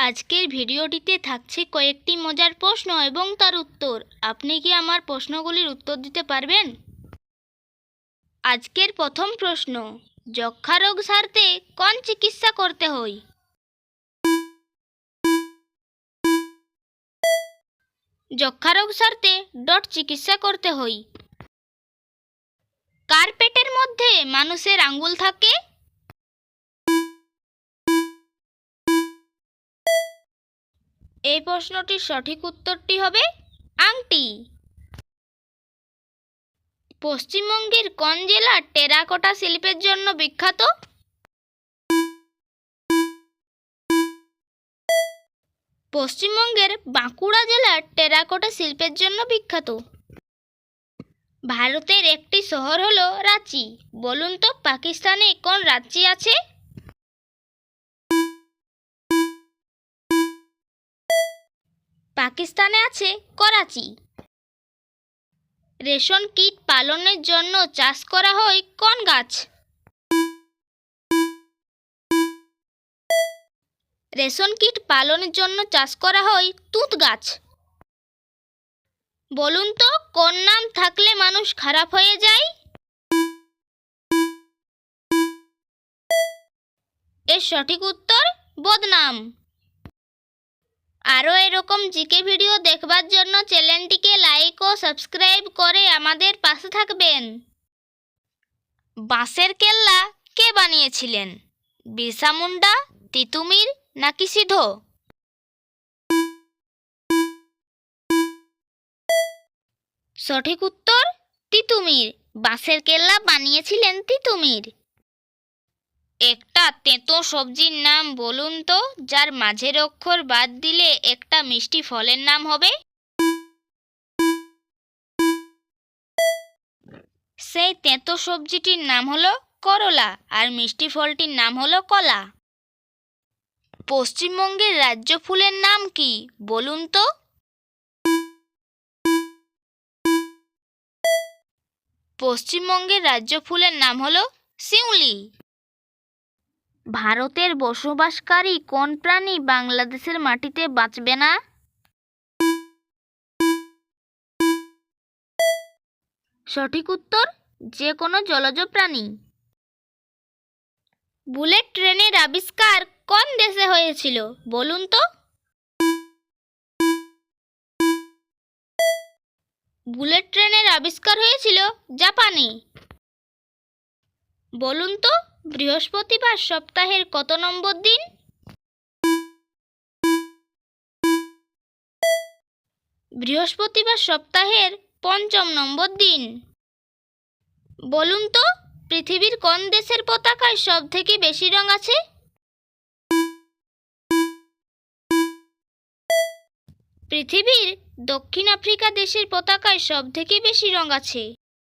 আজকের ভিডিওটিতে থাকছে কয়েকটি মজার প্রশ্ন এবং তার উত্তর। আপনি কি আমার প্রশ্নগুলির উত্তর দিতে পারবেন? আজকের প্রথম প্রশ্ন যক্ষা রোগ সারতে কোন চিকিৎসা করতে হয়? যক্ষা রোগ সারতে ডট চিকিৎসা করতে হয়। কার পেটের মধ্যে মানুষের আঙ্গুল থাকে? এই প্রশ্নটির সঠিক উত্তরটি হবে আংটি। পশ্চিমবঙ্গের কোন জেলা টেরাকোটা শিল্পের জন্য বিখ্যাত? পশ্চিমবঙ্গের বাঁকুড়া জেলা টেরাকোটা শিল্পের জন্য বিখ্যাত। ভারতের একটি শহর হলো রাঁচি। বলুন তো, পাকিস্তানে কোন রাজ্যে আছে? পাকিস্তানে আছে করাচি। রেশন কীট পালনের জন্য চাষ করা হয় কোন গাছ? রেশন কীট পালনের জন্য চাষ করা হয় তুঁত গাছ। বলুন তো, কোন নাম থাকলে মানুষ খারাপ হয়ে যায়? এর সঠিক উত্তর বদনাম। আরও এরকম জিকে ভিডিও দেখবার জন্য চ্যানেলটিকে লাইক ও সাবস্ক্রাইব করে আমাদের পাশে থাকবেন। বাঁশের কেল্লা কে বানিয়েছিলেন? বিরসা মুন্ডা তিতুমির নাকি সিধো? সঠিক উত্তর তিতুমির বাঁশের কেল্লা বানিয়েছিলেন তিতুমির একটা তেঁতো সবজির নাম বলুন তো, যার মাঝের অক্ষর বাদ দিলে একটা মিষ্টি ফলের নাম হবে? সেই তেঁতো সবজিটির নাম হলো করলা আর মিষ্টি ফলটির নাম হলো কলা। পশ্চিমবঙ্গের রাজ্য ফুলের নাম কি, বলুন তো? পশ্চিমবঙ্গের রাজ্য ফুলের নাম হলো শিউলি। ভারতের বসবাসকারী কোন প্রাণী বাংলাদেশের মাটিতে বাঁচবে না? সঠিক উত্তর যে কোনো জলজ প্রাণী। বুলেট ট্রেনের আবিষ্কার কোন দেশে হয়েছিল? বলুন তো। বুলেট ট্রেনের আবিষ্কার হয়েছিল জাপানে। বলুন তো। বৃহস্পতিবার সপ্তাহের কত নম্বর দিন? বৃহস্পতিবার সপ্তাহের পঞ্চম নম্বর দিন। বলুন তো, পৃথিবীর কোন দেশের পতাকায় সব থেকে বেশি রং আছে? পৃথিবীর দক্ষিণ আফ্রিকা দেশের পতাকায় সব থেকে বেশি রং আছে।